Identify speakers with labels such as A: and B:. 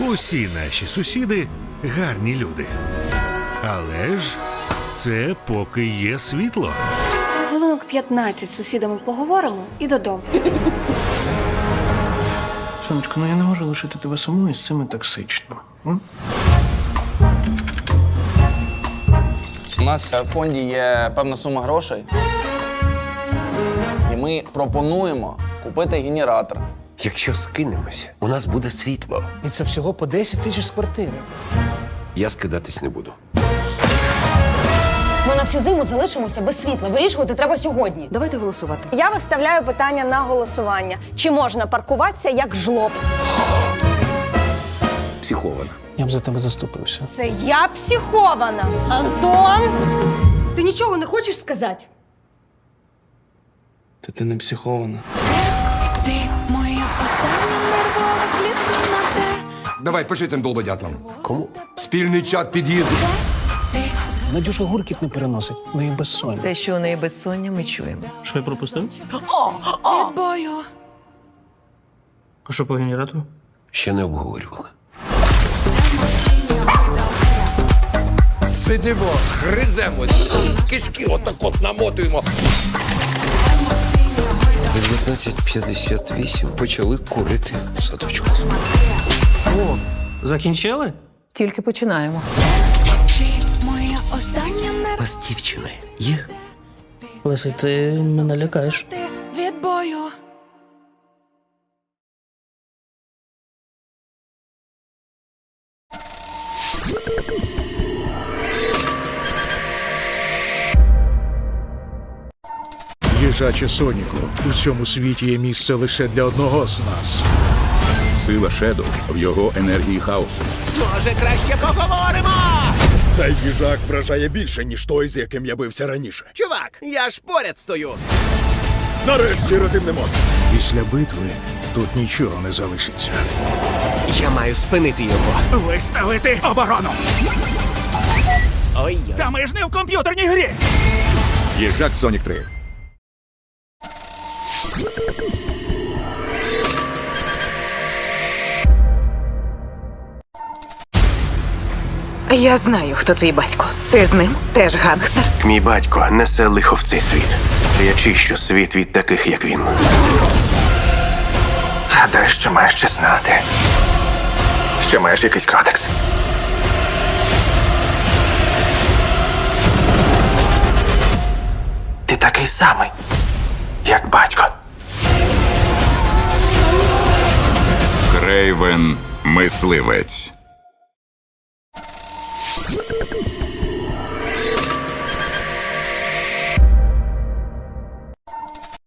A: Усі наші сусіди гарні люди. Але ж це поки є світло.
B: Хвилинок 15 з сусідами поговоримо і додому.
C: Сонечко, ну я не можу лишити тебе самою з цими токсичними. м?
D: У нас в фонді є певна сума грошей. І ми пропонуємо купити генератор.
E: Якщо скинемося, у нас буде світло.
C: І це всього по 10 тисяч з квартири.
E: Я скидатись не буду.
F: Ми на всю зиму залишимося без світла. Вирішувати треба сьогодні.
G: Давайте голосувати.
H: Я виставляю питання на голосування. Чи можна паркуватися як жлоб?
E: Психована.
C: Я б за тебе заступився.
H: Це я психована. Антон!
G: Ти нічого не хочеш сказати?
D: Та ти не психована. Ти моя остання.
I: Давай почитим долбодятлам.
E: Кому?
I: Спільний чат під'їзду.
C: Надюша гуркіт не переносить, в неї безсоння.
G: Те, що у неї безсоння, ми чуємо.
C: Що я пропустив? А що по генератору?
E: Ще не обговорювали.
I: Сидимо, гриземо, кишки отак от намотуємо.
E: 19.58 почали курити в садочку.
C: О, закінчили?
G: Тільки починаємо.
E: У вас дівчини є?
C: Леся, ти мене лякаєш.
A: Їжаче Соніку, у цьому світі є місце лише для одного з нас.
J: Сила Шедоу в його енергії хаосу. Може, краще поговоримо.
I: Цей їжак вражає більше, ніж той, з яким я бився раніше.
K: Чувак, я ж поряд стою.
I: Нарешті розімнемось.
A: Після битви тут нічого не залишиться.
K: Я маю спинити його.
J: Виставити оборону!
K: Ой,
J: Та ми ж не в комп'ютерній грі! Їжак Сонік 3.
G: Я знаю, хто твій батько. Ти з ним теж гангстер.
E: Мій батько несе лихо в цей світ. Я чищу світ від таких, як він. Гадаю, що маєш ще знати. Що маєш якийсь кодекс. Ти такий самий, як батько.
J: Крейвен мисливець.